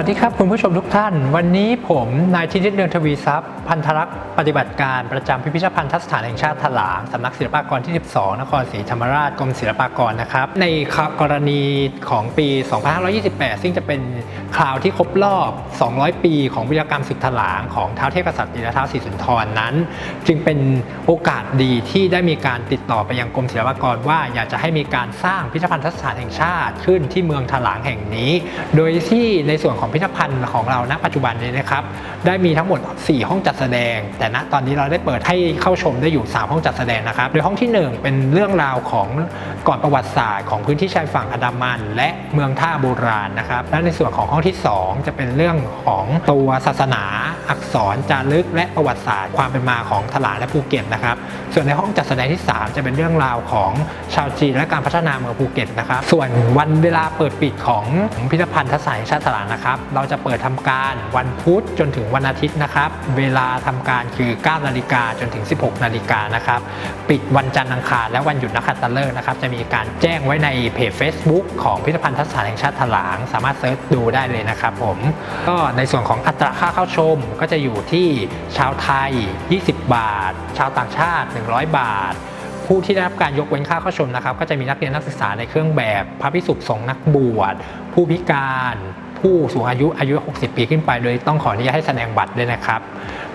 วัสดีครับคุณผู้ชมทุกท่าน วันนี้ผมนายชินิตเนืองทวีทรัพย์พันธรักษ์ปฏิบัติการประจำพิพิธภัณฑ์ทัศฐานแห่งชาติถลางสำนักศิลปากรที่ 12 นครศรีธรรมราชกรมศิลปากรนะครับ ในกรณีของปี 2528 ซึ่งจะเป็นคราวที่ครบรอบ 200 ปีของวิรกรรมศึกถลางของท้าวเทพกษัตริย์ตีและท้าวศรีสุนทรนั้น จึงเป็นโอกาสดีที่ได้มีการติดต่อไปยังกรมศิลปากรว่าอยากจะให้มีการสร้างพิพิธภัณฑ์ทัศฐานแห่งชาติขึ้นที่เมืองถลางแห่งนี้ โดยที่ในส่วนของพิพิธภัณฑ์ของเราณปัจจุบันนี้นะครับได้มีทั้งหมด 4 ห้องจัดแสดง แต่ณตอนนี้เราได้เปิดให้เข้าชมได้อยู่ 3 ห้องจัดแสดงนะครับโดยห้องที่ 1 เป็นเรื่องราวของก่อนประวัติศาสตร์ของพื้นที่ชายฝั่งอันดามัน และเมืองท่าโบราณนะครับและในส่วนของห้องที่ 2 จะเป็นเรื่องของตัวศาสนา อักษรจารึก และประวัติศาสตร์ ความเป็นมาของถลาและภูเก็ตนะครับส่วนในห้องจัดแสดงที่ 3 จะเป็นเรื่องราวของชาวจีนและการพัฒนาเมืองภูเก็ตนะครับส่วนวันเวลาเปิดปิดของพิพิธภัณฑ์ทัศน์แห่งชาติถลางนะครับเราจะเปิดทำการวันพุธจนถึงวันอาทิตย์นะครับ เวลาทำการคือ 9 นาฬิกาจนถึง 16 นาฬิกานะครับ ปิดวันจันทร์อังคารและวันหยุดนักขัตฤกษ์นะครับ จะมีการแจ้งไว้ในเพจ Facebook ของพิพิธภัณฑ์ทัศน์แห่งชาติถลาง สามารถเซิร์ชดูได้เลยนะครับผม ก็ในส่วนของอัตราค่าเข้าชมก็จะอยู่ที่ชาวไทย 20 บาท ชาวต่างชาติ 100 บาทผู้ที่ได้รับการยกเว้นค่าเข้าชมนะครับ ก็จะมีนักเรียนนักศึกษาในเครื่องแบบ พระภิกษุสงฆ์นักบวช ผู้พิการ ผู้สูงอายุอายุ 60 ปีขึ้นไป โดยต้องขออนุญาตให้แสดงบัตรด้วยนะครับ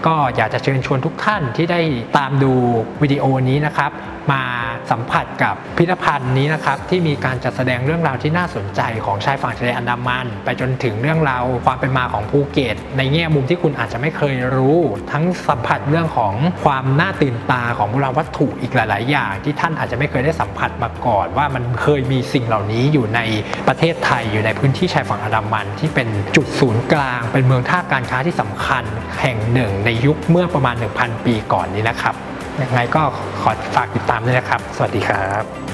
ก็อยากจะเชิญชวนทุกท่านที่ได้ตามดูวิดีโอนี้นะครับ มาสัมผัสกับพิพิธภัณฑ์นี้นะครับ ที่มีการจัดแสดงเรื่องราวที่น่าสนใจของชายฝั่งทะเลอันดามัน ไปจนถึงเรื่องราวความเป็นมาของภูเก็ต ในแง่มุมที่คุณอาจจะไม่เคยรู้ ทั้งสัมผัสเรื่องของความน่าตื่นตาของโบราณวัตถุอีกหลาย ๆ อย่าง ที่ท่านอาจจะไม่เคยได้สัมผัสมาก่อน ว่ามันเคยมีสิ่งเหล่านี้อยู่ในประเทศไทยอยู่ในพื้นที่ชายฝั่งอันดามัน ที่เป็นจุดศูนย์กลาง เป็นเมืองท่าการค้าที่สำคัญแห่งหนึ่งในยุคเมื่อประมาณ 1,000 ปีก่อนนี้นะครับยังไงก็ขอฝากติดตามด้วยนะครับ สวัสดีครับ